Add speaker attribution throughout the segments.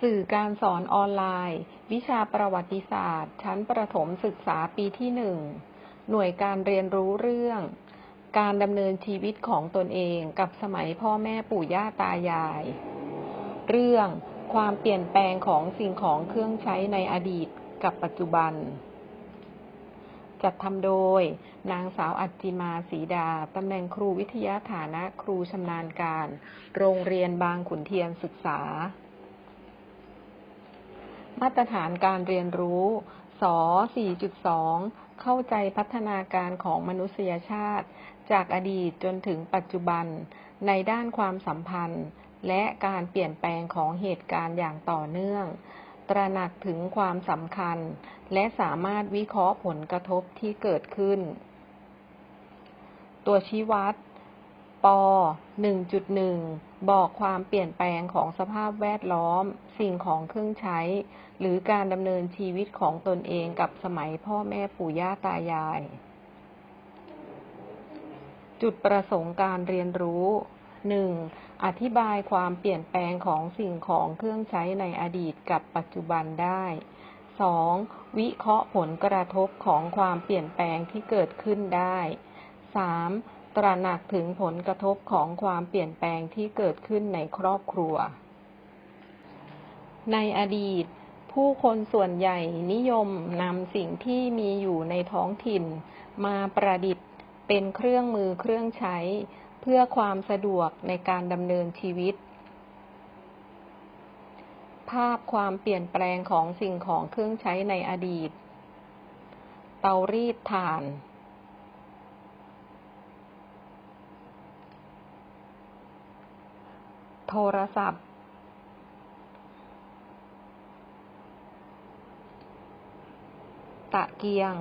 Speaker 1: สื่อการสอนออนไลน์ วิชาประวัติศาสตร์ ชั้นประถมศึกษาปีที่หนึ่งหน่วยการเรียนรู้เรื่อง การดำเนินชีวิตของตนเองกับสมัยพ่อแม่ปู่ย่าตายาย เรื่องความเปลี่ยนแปลงของสิ่งของเครื่องใช้ในอดีตกับปัจจุบัน จัดทำโดย นางสาวอัจจิมาศรีดา ตำแหน่งครูวิทยาฐานะครูชำนาญการ โรงเรียนบางขุนเทียนศึกษา มาตรฐานการเรียนรู้ ส 4.2 เข้าใจพัฒนาการของมนุษยชาติ จากอดีตจนถึงปัจจุบัน ในด้านความสัมพันธ์ และการเปลี่ยนแปลงของเหตุการณ์อย่างต่อเนื่อง ตระหนักถึงความสำคัญ และสามารถวิเคราะห์ผลกระทบที่เกิดขึ้น ตัวชี้วัด ป 1.1 บอกความเปลี่ยนแปลงของสภาพแวดล้อม สิ่งของเครื่องใช้ หรือการดำเนินชีวิตของตนเองกับสมัยพ่อแม่ปู่ย่าตายาย จุดประสงค์การเรียนรู้ 1. อธิบายความเปลี่ยนแปลงของสิ่งของเครื่องใช้ในอดีตกับปัจจุบันได้ 2. วิเคราะห์ผลกระทบของความเปลี่ยนแปลงที่เกิดขึ้นได้ 3. ตระหนักถึงผลกระทบของความเปลี่ยนแปลงที่เกิดขึ้นในครอบครัว ในอดีต ผู้คนส่วนใหญ่นิยมนำสิ่งที่มีอยู่ในท้องถิ่น มาประดิษฐ์เป็นเครื่องมือเครื่องใช้ เพื่อความสะดวกในการดำเนินชีวิต ภาพความเปลี่ยนแปลงของสิ่งของเครื่องใช้ในอดีต เตารีดถ่าน โทรศัพท์ ตะเกียง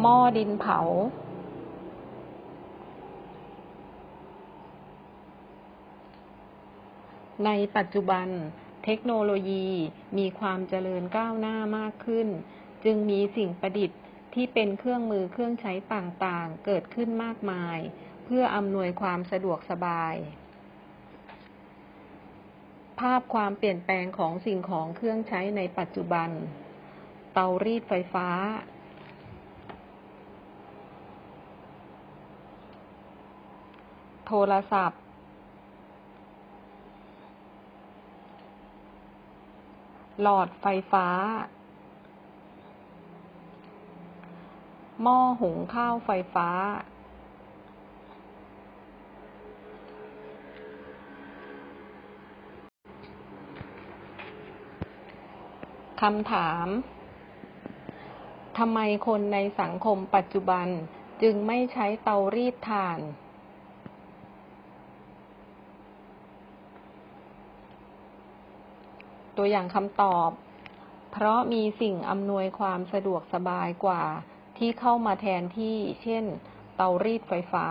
Speaker 1: หม้อดินเผา ในปัจจุบันเทคโนโลยีมีความเจริญก้าวหน้ามากขึ้น จึงมีสิ่งประดิษฐ์ ที่เป็นเครื่องมือเครื่องใช้ต่างๆ เกิดขึ้นมากมาย เพื่ออำนวยความสะดวกสบาย ภาพความเปลี่ยนแปลงของสิ่งของเครื่องใช้ในปัจจุบัน เตารีดไฟฟ้า โทรศัพท์ หลอดไฟฟ้า หม้อหุงข้าวไฟฟ้า คำถามทำไมคนในสังคมปัจจุบันจึงไม่ใช้เตารีดถ่าน ตัวอย่างคำตอบ เพราะมีสิ่งอำนวยความสะดวกสบายกว่า ที่เข้ามาแทนที่ เช่น เตารีดไฟฟ้า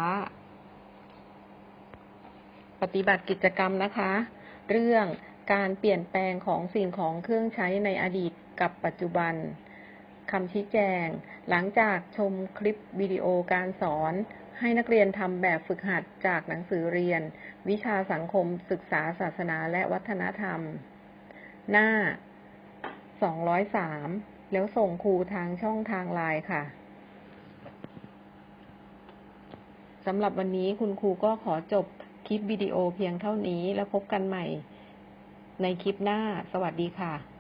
Speaker 1: ปฏิบัติกิจกรรมนะคะ เรื่องการเปลี่ยนแปลงของสิ่งของเครื่องใช้ในอดีตกับปัจจุบันคำชี้แจง หลังจากชมคลิปวิดีโอการสอน ให้นักเรียนทำแบบฝึกหัดจากหนังสือเรียน วิชาสังคมศึกษาศาสนาและวัฒนธรรม หน้า 203 แล้วส่งครูทางช่องทางไลน์ค่ะสำหรับวันนี้คุณครูก็ขอจบคลิปวิดีโอเพียงเท่านี้แล้วพบกันใหม่ในคลิปหน้า สวัสดีค่ะ